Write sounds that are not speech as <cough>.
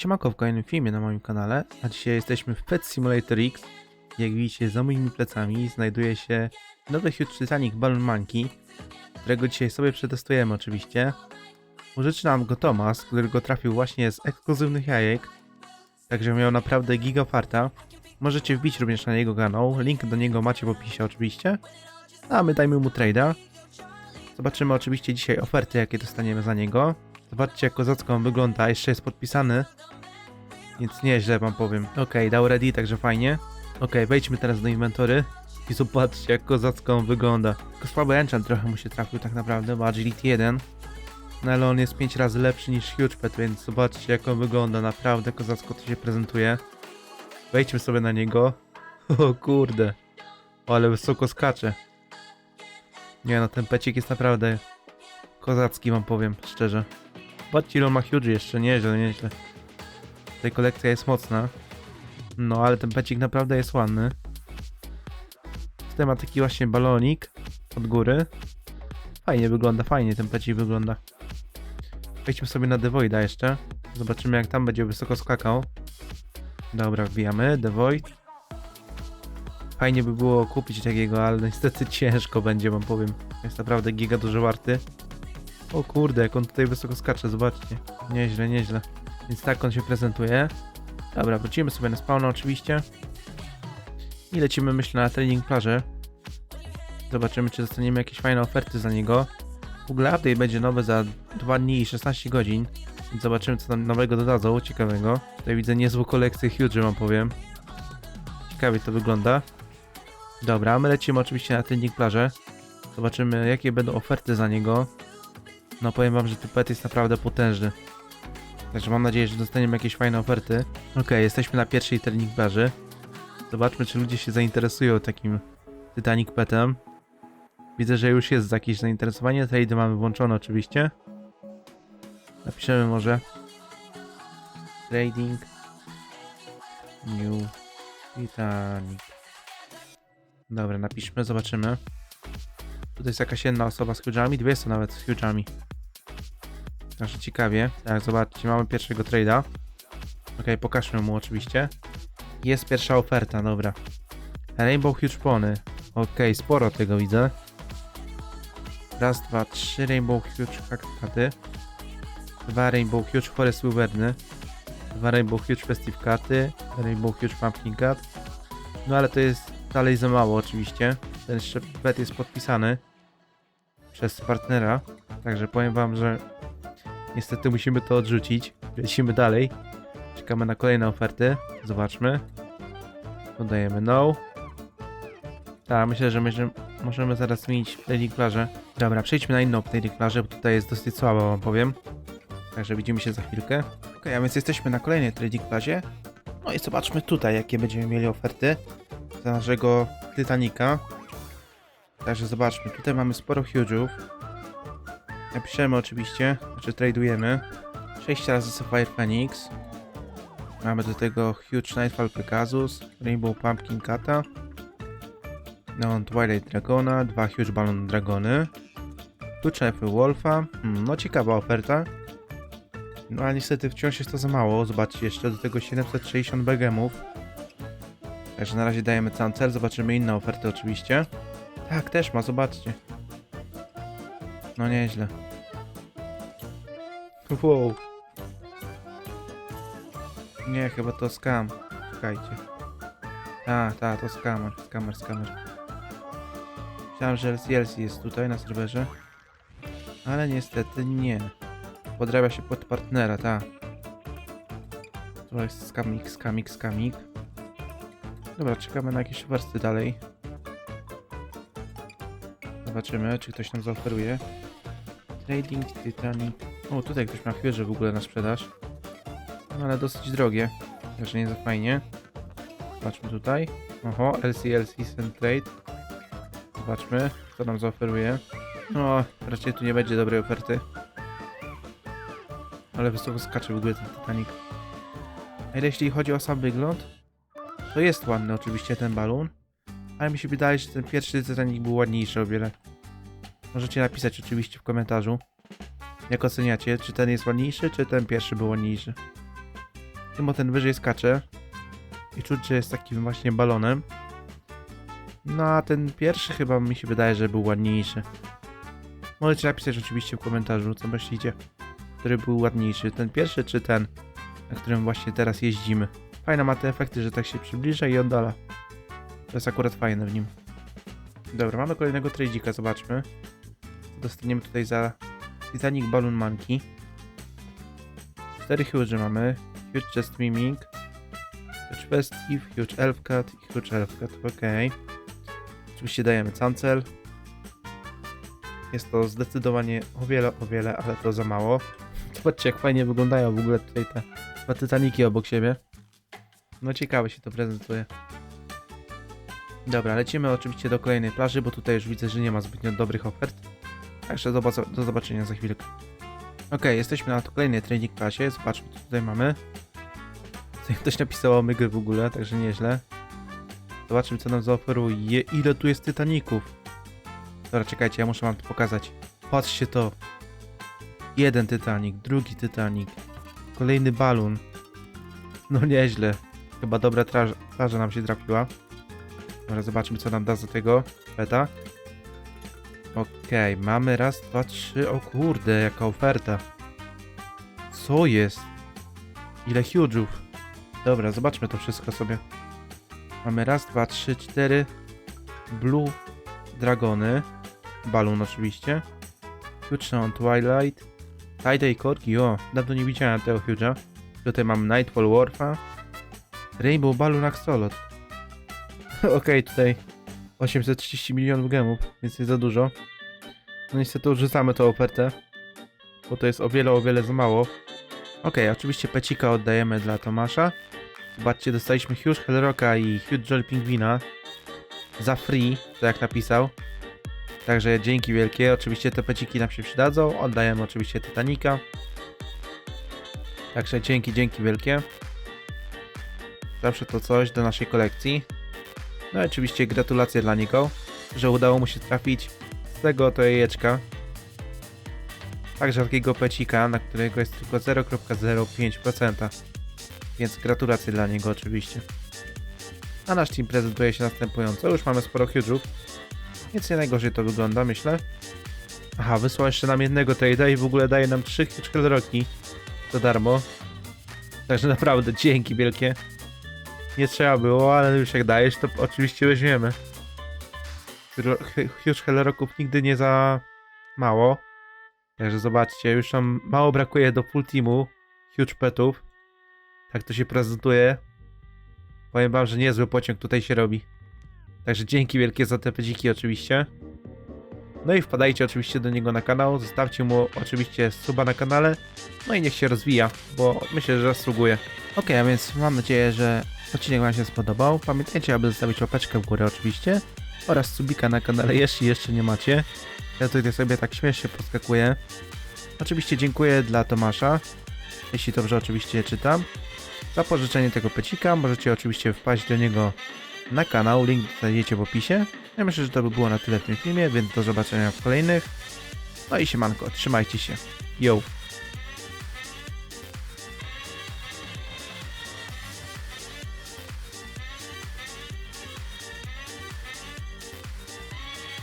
Siemanko w kolejnym filmie na moim kanale, a dzisiaj jesteśmy w Pet Simulator X. Jak widzicie za moimi plecami znajduje się nowy Huge Titanic Balloon Monkey, którego dzisiaj sobie przetestujemy oczywiście. Użyczy nam go Tomas, który go trafił właśnie z ekskluzywnych jajek, także miał naprawdę giga farta. Możecie wbić również na jego kanał, link do niego macie w opisie oczywiście. A my dajmy mu trade'a. Zobaczymy oczywiście dzisiaj oferty jakie dostaniemy za niego. Zobaczcie jak kozacko on wygląda, jeszcze jest podpisany. Więc nieźle wam powiem. Ok, dał ready, także fajnie. Ok, wejdźmy teraz do inwentory. I zobaczcie jak kozacko on wygląda. Tylko słaby enchant trochę mu się trafił tak naprawdę, bo agility 1. No ale on jest 5 razy lepszy niż Huge Pet, więc zobaczcie jak on wygląda. Naprawdę kozacko to się prezentuje. Wejdźmy sobie na niego. <laughs> O kurde. O, ale wysoko skacze. Nie no, ten pecik jest naprawdę kozacki wam powiem, szczerze. Zobaczcie ile on ma huge jeszcze, nieźle, nieźle. Tutaj kolekcja jest mocna. No, ale ten pecik naprawdę jest ładny. Tutaj ma taki właśnie balonik od góry. Fajnie wygląda, fajnie ten pecik wygląda. Wejdźmy sobie na Devoida jeszcze. Zobaczymy jak tam będzie wysoko skakał. Dobra, wbijamy. Devoid. Fajnie by było kupić takiego, ale niestety ciężko będzie, wam powiem. Jest naprawdę giga dużo warty. O kurde, jak on tutaj wysoko skacze, zobaczcie. Nieźle, nieźle. Więc tak on się prezentuje. Dobra, wrócimy sobie na spawna oczywiście. I lecimy myślę na trening plażę. Zobaczymy czy dostaniemy jakieś fajne oferty za niego. W ogóle update będzie nowy za 2 dni i 16 godzin. Więc zobaczymy co tam nowego dodadzą, ciekawego. Tutaj widzę niezłą kolekcję huge wam powiem. Ciekawie to wygląda. Dobra, my lecimy oczywiście na trening plażę. Zobaczymy jakie będą oferty za niego. No powiem wam, że ten pet jest naprawdę potężny. Także mam nadzieję, że dostaniemy jakieś fajne oferty. Ok, jesteśmy na pierwszej trening plaży. Zobaczmy, czy ludzie się zainteresują takim Titanic petem. Widzę, że już jest jakieś zainteresowanie. Trade mamy włączone oczywiście. Napiszemy może Trading New Titanic. Dobra, napiszmy, zobaczymy. Tutaj jest jakaś jedna osoba z huge'ami, dwie są nawet z huge'ami. Także ciekawie. Tak, zobaczcie, mamy pierwszego trade'a. Ok, pokażmy mu oczywiście. Jest pierwsza oferta, dobra. Rainbow Huge Pony. Ok, sporo tego widzę. Raz, dwa, trzy Rainbow Huge kaktaty. Dwa Rainbow Huge Forest Wyverny. Dwa Rainbow Huge Festive Karty. Rainbow Huge Pumpkin Cat. No ale to jest dalej za mało oczywiście. Ten jeszcze pet jest podpisany przez partnera. Także powiem wam, że niestety musimy to odrzucić. Lecimy dalej. Czekamy na kolejne oferty. Zobaczmy. Podajemy no. Tak, myślę, że możemy, zaraz zmienić plażę. Dobra, przejdźmy na inną plażę, bo tutaj jest dosyć słaba, wam powiem. Także widzimy się za chwilkę. Ok, a więc jesteśmy na kolejnej plazie. No i zobaczmy tutaj, jakie będziemy mieli oferty za naszego Titanica. Także zobaczmy, tutaj mamy sporo huge'ów. Napiszemy oczywiście, znaczy tradujemy. 6 razy Sapphire Phoenix. Mamy do tego Huge Nightfall Pegasus, Rainbow Pumpkin Kata. No, Twilight Dragona, dwa Huge Balloon Dragony. Tu Chefy Wolfa. Hmm, no ciekawa oferta. No ale niestety wciąż jest to za mało. Zobaczcie, jeszcze do tego 760 begemów. Także na razie dajemy cały cel, zobaczymy inne oferty oczywiście. Tak, też ma, zobaczcie. No nieźle. Wow. Nie, chyba to skam. Czekajcie. A, ta, to skamer, skamer, skamer. Myślałem, że LCLC jest tutaj na serwerze. Ale niestety nie. Podrabia się pod partnera, ta. To jest skamik, skamik, skamik. Dobra, czekamy na jakieś wersy dalej. Zobaczymy, czy ktoś nam zaoferuje. Trading Titanic. O, tutaj ktoś ma chwilę w ogóle na sprzedaż. No ale dosyć drogie. Także nie za fajnie. Zobaczmy tutaj. Oho, LCLC Send Trade. Zobaczmy, co nam zaoferuje. No, raczej tu nie będzie dobrej oferty. Ale wysoko skacze w ogóle ten Titanic. A ile jeśli chodzi o sam wygląd, to jest ładny oczywiście ten balon. Ale mi się wydaje, że ten pierwszy Titanic był ładniejszy o wiele. Możecie napisać oczywiście w komentarzu. Jak oceniacie, czy ten jest ładniejszy, czy ten pierwszy był ładniejszy. tym ten wyżej skacze i czuć, że jest takim właśnie balonem. No a ten pierwszy chyba mi się wydaje, że był ładniejszy. Możecie napisać oczywiście w komentarzu, co myślicie, który był ładniejszy, ten pierwszy czy ten, na którym właśnie teraz jeździmy. Fajne ma te efekty, że tak się przybliża i oddala. To jest akurat fajne w nim. Dobra, mamy kolejnego tradzika, zobaczmy. Dostaniemy tutaj za Titanic Balloon Monkey. Cztery huge mamy. Huge Chest Miming. Huge Festive, Huge Elf Cat i Huge Elf Cat, okej. Oczywiście dajemy cancel. Jest to zdecydowanie o wiele, o wiele, ale to za mało. Zobaczcie jak fajnie wyglądają w ogóle tutaj te dwa Titaniki obok siebie. No ciekawe się to prezentuje. Dobra, lecimy oczywiście do kolejnej plaży, bo tutaj już widzę, że nie ma zbytnio dobrych ofert. Także do, do zobaczenia za chwilkę. Ok, jesteśmy na kolejnej training klasie. Zobaczmy, co tutaj mamy. Ktoś napisał o mygę w ogóle, także nieźle. Zobaczmy, co nam zaoferuje. Ile tu jest Titaników? Dobra, czekajcie, ja muszę wam to pokazać. Patrzcie to. Jeden Titanic, drugi Titanic. Kolejny balon. No nieźle. Chyba dobra plaża nam się trafiła. Dobra, zobaczmy, co nam da za tego beta. Okej, mamy raz, dwa, trzy. O kurde, jaka oferta. Co jest? Ile huge'ów? Dobra, zobaczmy to wszystko sobie. Mamy raz, dwa, trzy, cztery. Blue Dragony. Balloon oczywiście. Huge Twilight. Tie-Dye Corki. O, dawno nie widziałem tego huge'a. Tutaj mam Nightfall Warfa. Rainbow Balloon Axolot. <laughs> Okej, tutaj 830 milionów gemów, więc nie za dużo. No niestety odrzucamy tą ofertę, bo to jest o wiele, o wiele za mało. Okej, oczywiście pecika oddajemy dla Tomasza. Zobaczcie, dostaliśmy Huge Hellrocka i Huge Jolly Pingwina za free, tak jak napisał. Także dzięki wielkie, oczywiście te peciki nam się przydadzą. Oddajemy oczywiście Titanica. Także dzięki, dzięki wielkie. Zawsze to coś do naszej kolekcji. No i oczywiście gratulacje dla niego, że udało mu się trafić z tego oto jajeczka. Także takiego pecika, na którego jest tylko 0,05%. Więc gratulacje dla niego oczywiście. A nasz team prezentuje się następująco. Już mamy sporo huge'ów. Więc nie najgorzej to wygląda, myślę. Aha, wysłał jeszcze nam jednego trade'a i w ogóle daje nam 3 huge roki za darmo. Także naprawdę dzięki wielkie. Nie trzeba było, ale już jak dajesz, to oczywiście weźmiemy. Huge Helleroków nigdy nie za mało. Także zobaczcie, już nam mało brakuje do full teamu Huge Petów. Tak to się prezentuje. Powiem wam, że niezły pociąg tutaj się robi. Także dzięki wielkie za te pedziki oczywiście. No i wpadajcie oczywiście do niego na kanał, zostawcie mu oczywiście suba na kanale. No i niech się rozwija, bo myślę, że zasługuje. Ok, a więc mam nadzieję, że odcinek Wam się spodobał. Pamiętajcie, aby zostawić łapeczkę w górę oczywiście oraz subika na kanale, jeśli jeszcze nie macie. Ja tutaj sobie tak śmiesznie podskakuję. Oczywiście dziękuję dla Tomasza, jeśli dobrze oczywiście czytam, za pożyczenie tego pecika. Możecie oczywiście wpaść do niego na kanał, link znajdziecie w opisie. Ja myślę, że to by było na tyle w tym filmie, więc do zobaczenia w kolejnych. No i siemanko, trzymajcie się. Yo!